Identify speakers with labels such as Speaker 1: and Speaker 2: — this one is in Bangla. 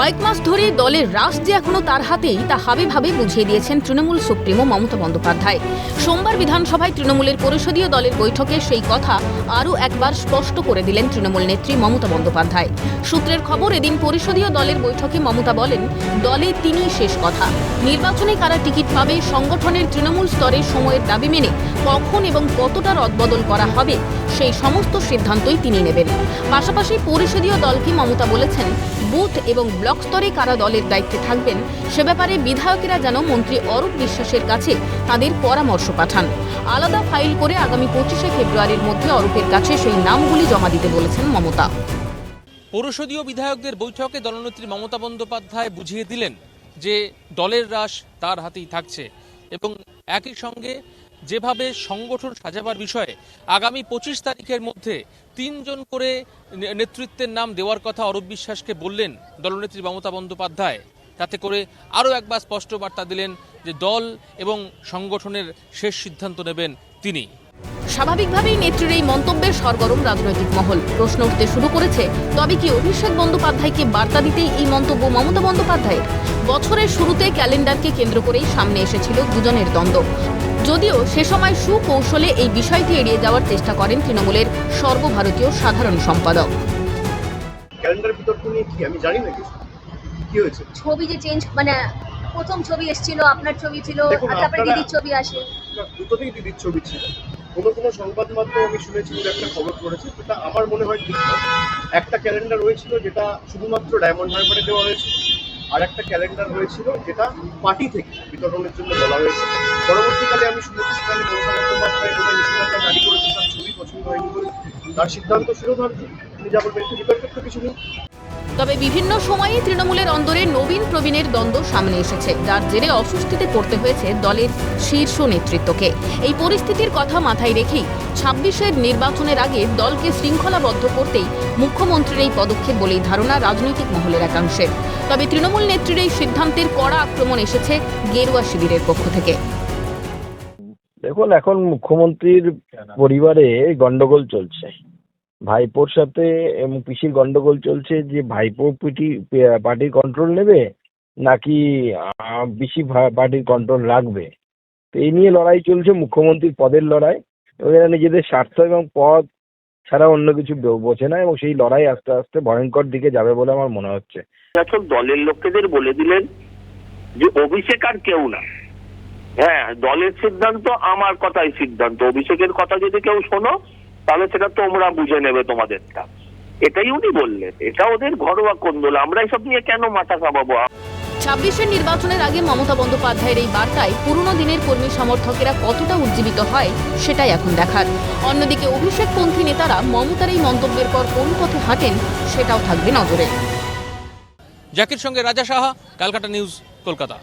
Speaker 1: কয়েক মাস ধরে দলের রাশ যে এখনও তার হাতেই, তা হাবে ভাবে বুঝিয়ে দিয়েছেন তৃণমূল সুপ্রিমো মমতা বন্দ্যোপাধ্যায়। সোমবার বিধানসভায় তৃণমূলের পরিষদীয় দলের বৈঠকে সেই কথা আরও একবার স্পষ্ট করে দিলেন তৃণমূল নেত্রী মমতা বন্দ্যোপাধ্যায়। সূত্রের খবর, এদিন পরিষদীয় দলের বৈঠকে মমতা বলেন, দলে তিনিই শেষ কথা। নির্বাচনে কারা টিকিট পাবে, সংগঠনের তৃণমূল স্তরে সময়ের দাবি মেনে কখন এবং কতটা রদবদল করা হবে সেই সমস্ত সিদ্ধান্তই তিনি নেবেন। পাশাপাশি পরিষদীয় দলকে মমতা বলেছেন, বুথ এবং ব্লক স্তরে কারা দলের দায়িত্বে থাকবেন, সে ব্যাপারে বিধায়কেরা যেন মন্ত্রী অরূপ বিশ্বাসের কাছে তাদের পরামর্শ পাঠান। আলাদা ফাইল করে আগামী পঁচিশে ফেব্রুয়ারির মধ্যে অরূপের কাছে সেই নামগুলি জমা দিতে বলেছেন মমতা।
Speaker 2: পরিষদীয় বিধায়কদের বৈঠকে দলনেত্রী মমতা বন্দ্যোপাধ্যায় বুঝিয়ে দিলেন যে দলের রাশ তার হাতেই থাকছে এবং একই সঙ্গে যেভাবে সংগঠন সাজাবার বিষয়ে আগামী পঁচিশ তারিখের মধ্যে তিনজন করে নেতৃত্বের নাম দেওয়ার কথা অরূপ বিশ্বাসকে বললেন দলনেত্রী মমতা বন্দ্যোপাধ্যায়। তাতে করে আরও একবার স্পষ্ট বার্তা দিলেন যে দল এবং সংগঠনের শেষ সিদ্ধান্ত নেবেন তিনি।
Speaker 1: স্বাভাবিকভাবেই নেত্রীর এই মন্তব্যের সরগরম রাজনৈতিক মহল। প্রশ্ন উঠতে শুরু করেছে, তবে কি অভিষেক বন্দ্যোপাধ্যায়কে বার্তা দিতেই এই মন্তব্য মমতা বন্দ্যোপাধ্যায়ের? বছরের শুরুতে ক্যালেন্ডারকে কেন্দ্র করেই সামনে এসেছিল দুজনের দ্বন্দ্ব। যদিও সে সময় সুকৌশলে এই বিষয়টি এড়িয়ে যাওয়ার চেষ্টা করেন তৃণমূলের সর্বভারতীয় সাধারণ সম্পাদক।
Speaker 3: ক্যালেন্ডার বিতর্ক নিয়ে কি? আমি জানি না কিছু। কি হয়েছে?
Speaker 4: ছবি যে চেঞ্জ মানে প্রথম ছবি এসেছিল আপনার ছবি ছিল তারপরে দিদির ছবি আসে।
Speaker 3: দুটোতেই দিদির ছবি ছিল। কোনো কোনো সংবাদ মাধ্যম আমি শুনেছি যে একটা খবর করেছে সেটা আমার মনে হয় ঠিক একটা ক্যালেন্ডার হয়েছিল যেটা শুধুমাত্র ডায়মন্ড হারবারে দেওয়া হয়েছিল। আর একটা ক্যালেন্ডার হয়েছিল যেটা পার্টি থেকে বিতরণের জন্য বলা হয়েছে। পরবর্তীকালে আমি শুনেছি সেখানে মমতা বন্দ্যোপাধ্যায় বোধহয় নিষেধাজ্ঞা জারি তার ছবি পছন্দ হয়নি বলে। তার সিদ্ধান্ত শিরোধার্য তিনি যা বলবেন একটু বিতর্কের তো কিছু নেই।
Speaker 1: তবে বিভিন্ন সময়ে তৃণমূলের অন্দরে নবীন প্রবীণের দ্বন্দ্ব সামনে এসেছে। যার জেরে অস্বস্তিতে পড়তে হয়েছে দলের শীর্ষ নেতৃত্বকে। এই পরিস্থিতির কথা মাথায় রেখেই ছাব্বিশের নির্বাচনের আগে দলকে শৃঙ্খলাবদ্ধ করতেই মুখ্যমন্ত্রীর এই পদক্ষেপ বলেই ধারণা রাজনৈতিক মহলের একাংশের তবে তৃণমূল নেত্রীর এই সিদ্ধান্তের কড়া আক্রমণ এসেছে গেরুয়া শিবিরের পক্ষ থেকে।
Speaker 5: দেখুন, এখন মুখ্যমন্ত্রীর পরিবারে গন্ডগোল চলছে। ভাইপোর সাথে এবং পিসির গন্ডগোল চলছে যে ভাইপো পিটি পার্টির কন্ট্রোল নেবে নাকি পিসি পার্টির কন্ট্রোল রাখবে? তো এই নিয়ে লড়াই চলছে, মুখ্যমন্ত্রীর পদের লড়াই। এবং এরা নিজেদের স্বার্থ এবং পদ ছাড়া অন্য কিছু বোঝে না এবং সেই লড়াই আস্তে আস্তে ভয়ঙ্কর দিকে যাবে বলে আমার মনে হচ্ছে।
Speaker 6: নির্বাচন দলের লোকেদের বলে দিলেন যে অভিষেক আর কেউ না। হ্যাঁ দলের সিদ্ধান্ত, আমার কথাই সিদ্ধান্ত। অভিষেকের কথা যদি কেউ শোনো তাহলে সেটা তোমরা বুঝে নেবে তোমাদেরটা। এটাই উনি বললেন। এটা ওদের ঘরোয়া কোন্দল। আমরা এসব নিয়ে কেন মাথা কামাবো
Speaker 1: ছাব্বিশের নির্বাচনের আগে মমতা বন্দ্যোপাধ্যায়ের এই বার্তায় পুরনো দিনের কর্মী সমর্থকেরা কতটা উজ্জীবিত হয় সেটাই এখন দেখার। অন্যদিকে অভিষেকপন্থী নেতারা মমতার এই মন্তব্যের পর কোন পথে হাঁটেন সেটাও থাকবে নজরে।
Speaker 2: জাকির সঙ্গে রাজা সাহা ক্যালকাটা নিউজ কলকাতা।